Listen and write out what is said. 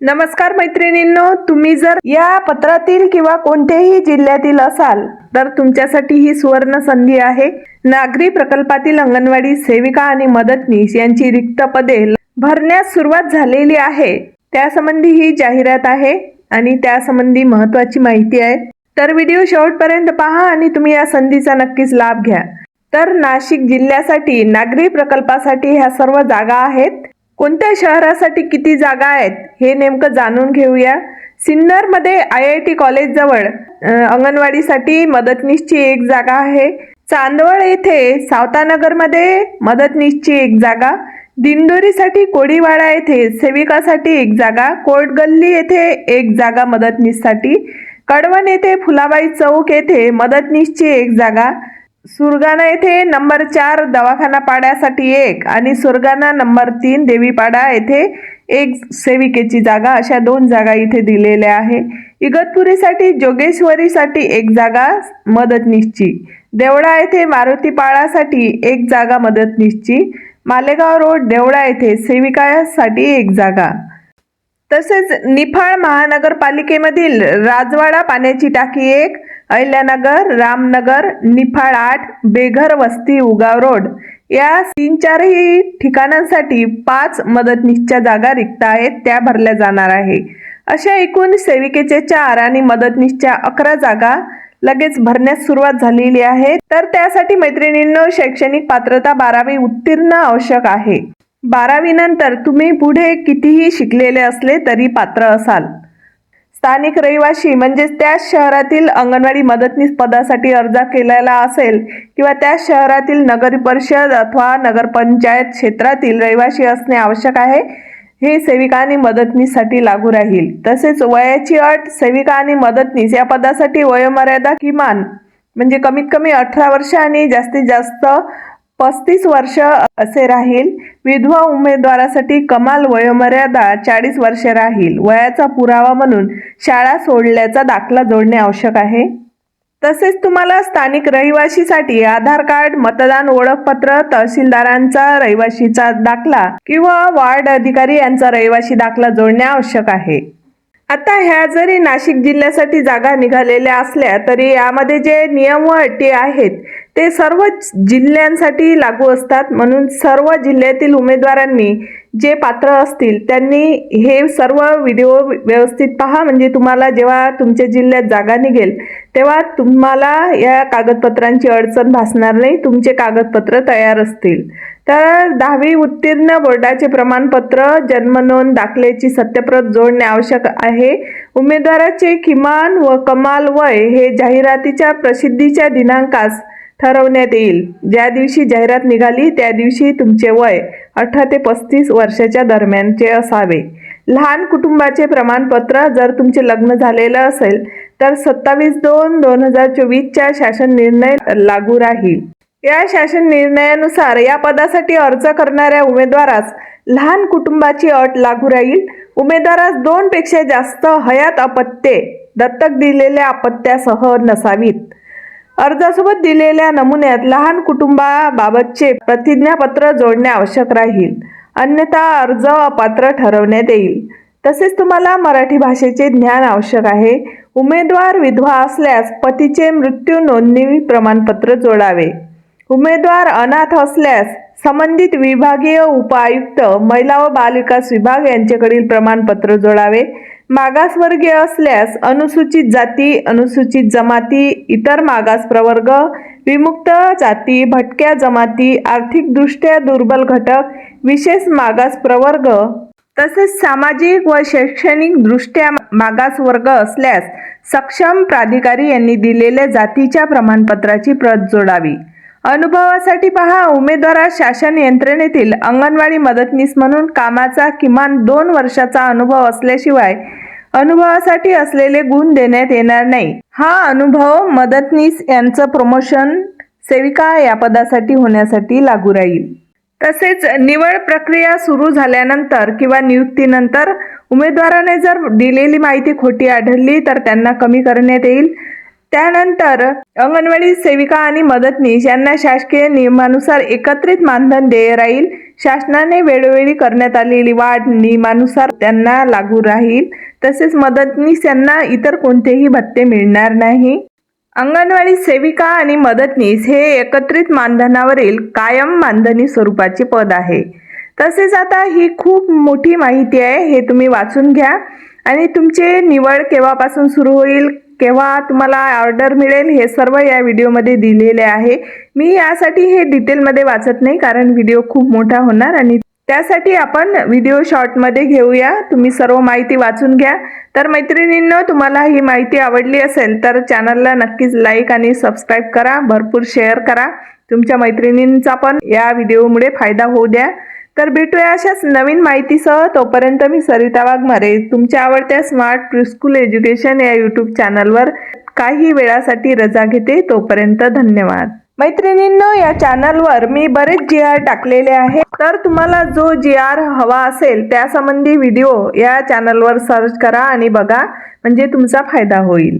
नमस्कार मैत्रिणींनो तुम्ही जर या पत्रातील किंवा कोणत्याही जिल्ह्यातील असाल तर तुमच्यासाठी ही सुवर्ण संधी आहे. नागरी प्रकल्पातील अंगणवाडी सेविका आणि मदतनीस यांची रिक्त पदे भरण्यास सुरुवात झालेली आहे. त्यासंबंधी ही जाहिरात आहे आणि त्यासंबंधी महत्वाची माहिती आहे. तर व्हिडिओ शेवटपर्यंत पहा आणि तुम्ही या संधीचा नक्कीच लाभ घ्या. तर नाशिक जिल्ह्यासाठी नागरी प्रकल्पासाठी ह्या सर्व जागा आहेत. कोणत्या शहरासाठी किती जागा आहेत हे नेमकं जाणून घेऊया. सिन्नरमध्ये आय आय टी कॉलेजजवळ अंगणवाडीसाठी मदतनीसची एक जागा आहे. चांदवळ येथे सावतानगरमध्ये मदतनीसची एक जागा. दिंडोरीसाठी कोडीवाडा येथे सेविकासाठी एक जागा. कोटगल्ली येथे एक जागा मदतनीससाठी. कडवण येथे फुलाबाई चौक येथे मदतनीसची एक जागा. सुरगाणा येथे नंबर चार दवाखाना पाड्यासाठी एक आणि सुरगाणा नंबर तीन देवीपाडा येथे एक सेविकेची जागा अशा दोन जागा इथे दिलेल्या आहे. इगतपुरीसाठी जोगेश्वरीसाठी एक जागा मदतनीसची देवळा येथे मारुतीपाळासाठी एक जागा मदतनीसची मालेगाव रोड देवळा येथे सेविकासाठी एक जागा. तसेच निफाड महानगरपालिकेमधील राजवाडा पाण्याची टाकी एक अहिल्यानगर रामनगर निफाड आठ बेघर वस्ती उगाव रोड या तीन चारही ठिकाणांसाठी पाच मदतनीसच्या जागा रिक्त आहेत त्या भरल्या जाणार आहे. अशा एकूण सेविकेचे चार आणि मदतनीसच्या अकरा जागा लगेच भरण्यास सुरुवात झालेली आहे. तर त्यासाठी मैत्रिणींनो शैक्षणिक पात्रता बारावी उत्तीर्ण आवश्यक आहे. बारावीनंतर तुम्ही पुढे कितीही शिकलेले असले तरी पात्र असाल. स्थानिक रहिवासी म्हणजेच त्याच शहरातील अंगणवाडी मदतनीस पदासाठी अर्ज केलेला असेल किंवा त्याच शहरातील नगर परिषद अथवा नगरपंचायत क्षेत्रातील रहिवासी असणे आवश्यक आहे हे सेविका आणि मदतनीससाठी लागू राहील. तसेच वयाची अट सेविका आणि मदतनीस या पदासाठी वयोमर्यादा किमान म्हणजे कमीत कमी अठरा वर्ष आणि जास्तीत जास्त पस्तीस वर्ष असे राहील. विधवा उमेदवारासाठी कमाल वयोमर्यादा चाळीस वर्ष राहील. वयाचा पुरावा म्हणून शाळा सोडल्याचा दाखला जोडणे आवश्यक आहे. तसेच तुम्हाला स्थानिक रहिवाशीसाठी आधार कार्ड मतदान ओळखपत्र तहसीलदारांचा रहिवाशीचा दाखला किंवा वार्ड अधिकारी यांचा रहिवाशी दाखला जोडणे आवश्यक आहे. आता ह्या जरी नाशिक जिल्ह्यासाठी जागा निघालेल्या असल्या तरी यामध्ये जे नियम व अटी आहेत ते सर्व जिल्ह्यांसाठी लागू असतात. म्हणून सर्व जिल्ह्यातील उमेदवारांनी जे पात्र असतील त्यांनी हे सर्व व्हिडिओ व्यवस्थित पहा. म्हणजे तुम्हाला जेव्हा तुमच्या जिल्ह्यात जागा निघेल तेव्हा तुम्हाला या कागदपत्रांची अडचण भासणार नाही. तुमचे कागदपत्र तयार असतील. तर दहावी उत्तीर्ण बोर्डाचे प्रमाणपत्र जन्मनोंद दाखल्याची सत्यप्रत जोडणे आवश्यक आहे. उमेदवाराचे किमान व कमाल वय हे जाहिरातीच्या प्रसिद्धीच्या दिनांकास ठरवण्यात येईल. ज्या दिवशी जाहिरात निघाली त्या दिवशी तुमचे वय अठरा ते पस्तीस वर्षाच्या दरम्यानचे असावे. लहान कुटुंबाचे प्रमाणपत्र जर तुमचे लग्न झालेलं असेल तर सत्तावीस दोन दोन हजार चोवीसच्या शासन निर्णय लागू राहील. या शासन निर्णयानुसार या पदासाठी अर्ज करणाऱ्या उमेदवारास लहान कुटुंबाची अट लागू राहील. उमेदवारास दोनपेक्षा जास्त हयात अपत्ये दत्तक दिलेल्या अपत्यासह नसावीत. अर्जासोबत दिलेल्या नमुन्यात लहान कुटुंबाबाबतचे प्रतिज्ञापत्र जोडणे आवश्यक राहील. अन्यथा अर्ज अपात्र ठरवण्यात येईल. तसेच तुम्हाला मराठी भाषेचे ज्ञान आवश्यक आहे. उमेदवार विधवा असल्यास पतीचे मृत्यू नोंदणी प्रमाणपत्र जोडावे. उमेदवार अनाथ असल्यास संबंधित विभागीय उपायुक्त महिला व बालविकास विभाग यांच्याकडील प्रमाणपत्र जोडावे. मागासवर्गीय असल्यास अनुसूचित जाती अनुसूचित जमाती इतर मागास प्रवर्ग विमुक्त जाती भटक्या जमाती आर्थिकदृष्ट्या दुर्बल घटक विशेष मागास प्रवर्ग तसेच सामाजिक व शैक्षणिकदृष्ट्या मागासवर्ग मागास वर्ग असल्यास सक्षम प्राधिकारी यांनी दिलेल्या जातीच्या प्रमाणपत्राची प्रत जोडावी. अनुभवासाठी पहा उमेदवारास शासन यंत्रणेतील अंगणवाडी मदतनीस म्हणून कामाचा किमान दोन वर्षाचा अनुभव असल्याशिवाय अनुभवासाठी असलेले गुण देण्यात येणार नाही. हा अनुभव मदतनीस यांचं प्रमोशन सेविका या पदासाठी होण्यासाठी लागू राहील. तसेच निवड प्रक्रिया सुरू झाल्यानंतर किंवा नियुक्तीनंतर उमेदवाराने जर दिलेली माहिती खोटी आढळली तर त्यांना कमी करण्यात येईल. त्यानंतर अंगणवाडी सेविका आणि मदतनीस यांना शासकीय नियमानुसार एकत्रित मानधन देय राहील. शासनाने वेळोवेळी करण्यात आलेली वाढ नियमानुसार त्यांना लागू राहील. तसेच मदतनीस यांना इतर कोणतेही भत्ते मिळणार नाही. अंगणवाडी सेविका आणि मदतनीस हे एकत्रित मानधनावरील कायम मानधनी स्वरूपाचे पद आहे. तसेच आता ही खूप मोठी माहिती आहे हे तुम्ही वाचून घ्या. आणि तुमचे निवड केव्हापासून सुरू होईल? केव्हा तुम्हाला ऑर्डर मिळेल हे सर्व या व्हिडिओमध्ये दिलेले आहे. मी यासाठी हे डिटेलमध्ये वाचत नाही कारण व्हिडिओ खूप मोठा होणार आणि त्यासाठी आपण व्हिडिओ शॉर्टमध्ये घेऊया. तुम्ही सर्व माहिती वाचून घ्या. तर मैत्रिणींनो तुम्हाला ही माहिती आवडली असेल तर चॅनलला नक्कीच लाईक आणि सबस्क्राईब करा. भरपूर शेअर करा. तुमच्या मैत्रिणींचा पण या व्हिडिओमुळे फायदा होऊ द्या. तर भेटूया अशाच नवीन माहितीसह. तोपर्यंत मी सरिता वाघमारे. तुमच्या आवडत्या स्मार्ट प्रिस्कूल एज्युकेशन या यूट्यूब चॅनलवर काही वेळासाठी रजा घेते. तोपर्यंत धन्यवाद. मैत्रिणींनो या चॅनलवर मी बरेच जी आर टाकलेले आहे. तर तुम्हाला जो जी आर हवा असेल त्यासंबंधी व्हिडिओ या चॅनलवर सर्च करा आणि बघा. म्हणजे तुमचा फायदा होईल.